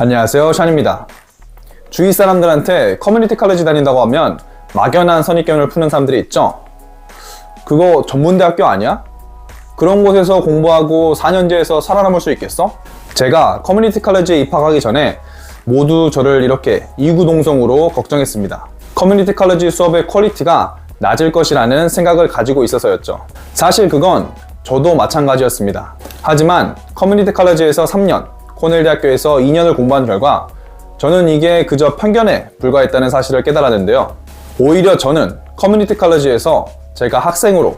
안녕하세요 샨입니다. 주위 사람들한테 커뮤니티 칼리지 다닌다고 하면 막연한 선입견을 푸는 사람들이 있죠? 그거 전문대학교 아니야? 그런 곳에서 공부하고 4년제에서 살아남을 수 있겠어? 제가 커뮤니티 칼리지에 입학하기 전에 모두 저를 이렇게 이구동성으로 걱정했습니다. 커뮤니티 칼리지 수업의 퀄리티가 낮을 것이라는 생각을 가지고 있어서였죠. 사실 그건 저도 마찬가지였습니다. 하지만 커뮤니티 칼리지에서 3년 코넬 대학교에서 2년을 공부한 결과 저는 이게 그저 편견에 불과했다는 사실을 깨달았는데요. 오히려 저는 커뮤니티 칼리지에서 제가 학생으로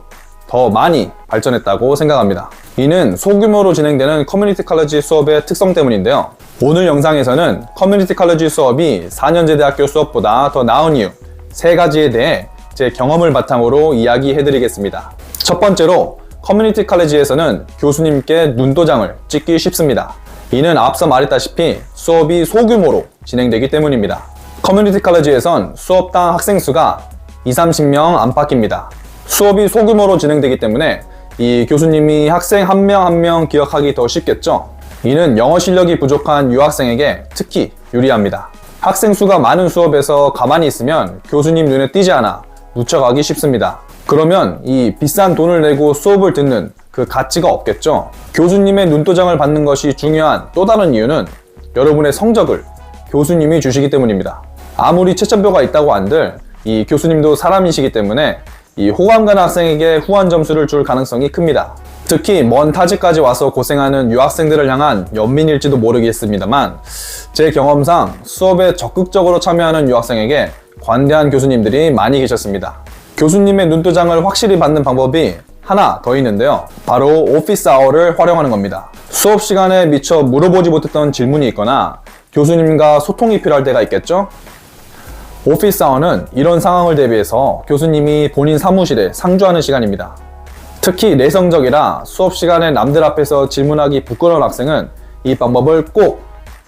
더 많이 발전했다고 생각합니다. 이는 소규모로 진행되는 커뮤니티 칼리지 수업의 특성 때문인데요. 오늘 영상에서는 커뮤니티 칼리지 수업이 4년제 대학교 수업보다 더 나은 이유 세 가지에 대해 제 경험을 바탕으로 이야기해 드리겠습니다. 첫 번째로 커뮤니티 칼리지에서는 교수님께 눈도장을 찍기 쉽습니다. 이는 앞서 말했다시피 수업이 소규모로 진행되기 때문입니다. 커뮤니티 칼리지에선 수업당 학생 수가 2, 30명 안팎입니다. 수업이 소규모로 진행되기 때문에 이 교수님이 학생 한명 한 명 기억하기 더 쉽겠죠. 이는 영어 실력이 부족한 유학생에게 특히 유리합니다. 학생 수가 많은 수업에서 가만히 있으면 교수님 눈에 띄지 않아 묻혀가기 쉽습니다. 그러면 이 비싼 돈을 내고 수업을 듣는 그 가치가 없겠죠. 교수님의 눈도장을 받는 것이 중요한 또 다른 이유는 여러분의 성적을 교수님이 주시기 때문입니다. 아무리 채점표가 있다고 한들 이 교수님도 사람이시기 때문에 이 호감 가는 학생에게 후한 점수를 줄 가능성이 큽니다. 특히 먼 타지까지 와서 고생하는 유학생들을 향한 연민일지도 모르겠습니다만 제 경험상 수업에 적극적으로 참여하는 유학생에게 관대한 교수님들이 많이 계셨습니다. 교수님의 눈도장을 확실히 받는 방법이 하나 더 있는데요. 바로 오피스 아워를 활용하는 겁니다. 수업 시간에 미처 물어보지 못했던 질문이 있거나 교수님과 소통이 필요할 때가 있겠죠? 오피스 아워는 이런 상황을 대비해서 교수님이 본인 사무실에 상주하는 시간입니다. 특히 내성적이라 수업 시간에 남들 앞에서 질문하기 부끄러운 학생은 이 방법을 꼭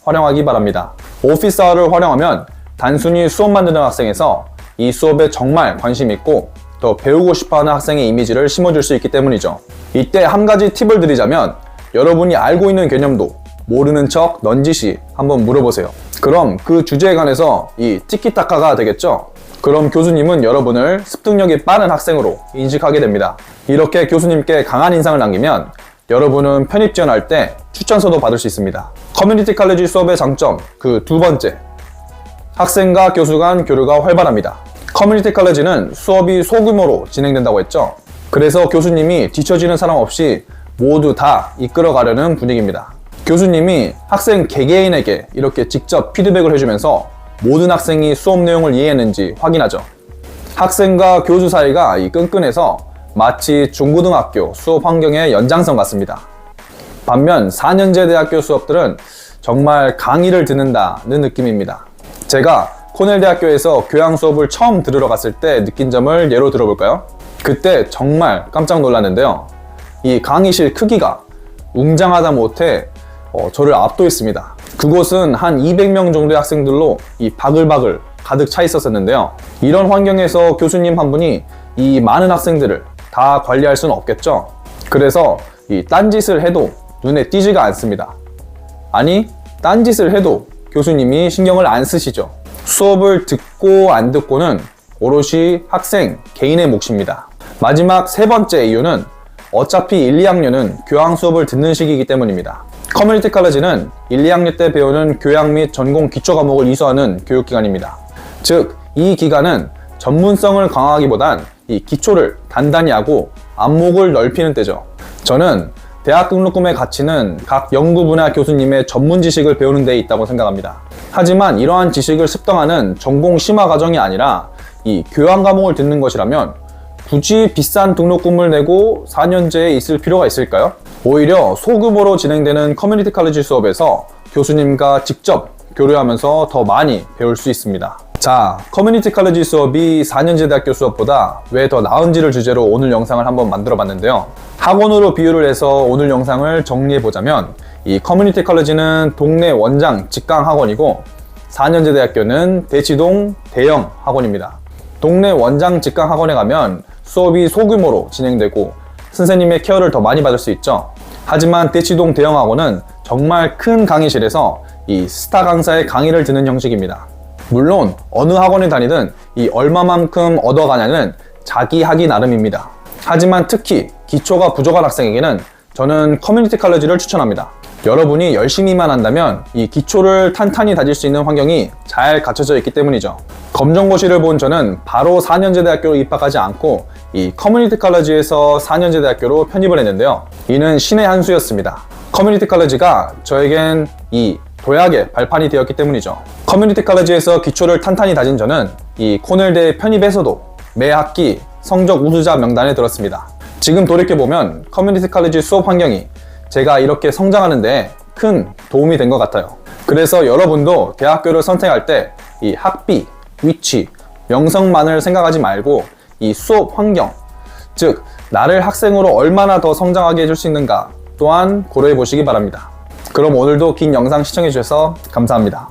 활용하기 바랍니다. 오피스 아워를 활용하면 단순히 수업만 듣는 학생에서 이 수업에 정말 관심 있고 더 배우고 싶어하는 학생의 이미지를 심어줄 수 있기 때문이죠. 이때 한 가지 팁을 드리자면 여러분이 알고 있는 개념도 모르는 척 넌지시 한번 물어보세요. 그럼 그 주제에 관해서 이 티키타카가 되겠죠? 그럼 교수님은 여러분을 습득력이 빠른 학생으로 인식하게 됩니다. 이렇게 교수님께 강한 인상을 남기면 여러분은 편입 지원할 때 추천서도 받을 수 있습니다. 커뮤니티 칼리지 수업의 장점 그 두 번째 학생과 교수 간 교류가 활발합니다. 커뮤니티 칼리지는 수업이 소규모로 진행된다고 했죠. 그래서 교수님이 뒤처지는 사람 없이 모두 다 이끌어가려는 분위기입니다. 교수님이 학생 개개인에게 이렇게 직접 피드백을 해주면서 모든 학생이 수업 내용을 이해했는지 확인하죠. 학생과 교수 사이가 이 끈끈해서 마치 중고등학교 수업 환경의 연장선 같습니다. 반면 4년제 대학교 수업들은 정말 강의를 듣는다는 느낌입니다. 제가 코넬 대학교에서 교양 수업을 처음 들으러 갔을 때 느낀 점을 예로 들어볼까요? 그때 정말 깜짝 놀랐는데요. 이 강의실 크기가 웅장하다 못해 어, 저를 압도했습니다. 그곳은 한 200명 정도의 학생들로 이 바글바글 가득 차 있었었는데요. 이런 환경에서 교수님 한 분이 이 많은 학생들을 다 관리할 수는 없겠죠. 그래서 이 딴짓을 해도 눈에 띄지가 않습니다. 아니, 딴짓을 해도 교수님이 신경을 안 쓰시죠. 수업을 듣고 안 듣고는 오롯이 학생 개인의 몫입니다. 마지막 세 번째 이유는 어차피 1, 2학년은 교양 수업을 듣는 시기이기 때문입니다. 커뮤니티 칼리지는 1, 2학년 때 배우는 교양 및 전공 기초 과목을 이수하는 교육기관입니다. 즉, 이 기간은 전문성을 강화하기보단 이 기초를 단단히 하고 안목을 넓히는 때죠. 저는 대학 등록금의 가치는 각 연구 분야 교수님의 전문 지식을 배우는 데 있다고 생각합니다. 하지만 이러한 지식을 습득하는 전공 심화 과정이 아니라 이 교양 과목을 듣는 것이라면 굳이 비싼 등록금을 내고 4년제에 있을 필요가 있을까요? 오히려 소규모로 진행되는 커뮤니티 칼리지 수업에서 교수님과 직접 교류하면서 더 많이 배울 수 있습니다. 자, 커뮤니티 칼리지 수업이 4년제 대학교 수업보다 왜 더 나은지를 주제로 오늘 영상을 한번 만들어 봤는데요. 학원으로 비유를 해서 오늘 영상을 정리해 보자면 이 커뮤니티 칼리지는 동네 원장 직강 학원이고 4년제 대학교는 대치동 대형 학원입니다. 동네 원장 직강 학원에 가면 수업이 소규모로 진행되고 선생님의 케어를 더 많이 받을 수 있죠. 하지만 대치동 대형 학원은 정말 큰 강의실에서 이 스타 강사의 강의를 듣는 형식입니다. 물론 어느 학원에 다니든 이 얼마만큼 얻어가냐는 자기 하기 나름입니다. 하지만 특히 기초가 부족한 학생에게는 저는 커뮤니티 칼레지를 추천합니다. 여러분이 열심히만 한다면 이 기초를 탄탄히 다질 수 있는 환경이 잘 갖춰져 있기 때문이죠. 검정고시를 본 저는 바로 4년제 대학교로 입학하지 않고 이 커뮤니티 칼레지에서 4년제 대학교로 편입을 했는데요. 이는 신의 한 수였습니다. 커뮤니티 칼레지가 저에겐 이 도약의 발판이 되었기 때문이죠. 커뮤니티 칼레지에서 기초를 탄탄히 다진 저는 이 코넬대 편입에서도 매 학기 성적 우수자 명단에 들었습니다. 지금 돌이켜보면 커뮤니티 칼레지 수업 환경이 제가 이렇게 성장하는데 큰 도움이 된 것 같아요. 그래서 여러분도 대학교를 선택할 때 이 학비, 위치, 명성만을 생각하지 말고 이 수업 환경, 즉 나를 학생으로 얼마나 더 성장하게 해줄 수 있는가 또한 고려해 보시기 바랍니다. 그럼 오늘도 긴 영상 시청해 주셔서 감사합니다.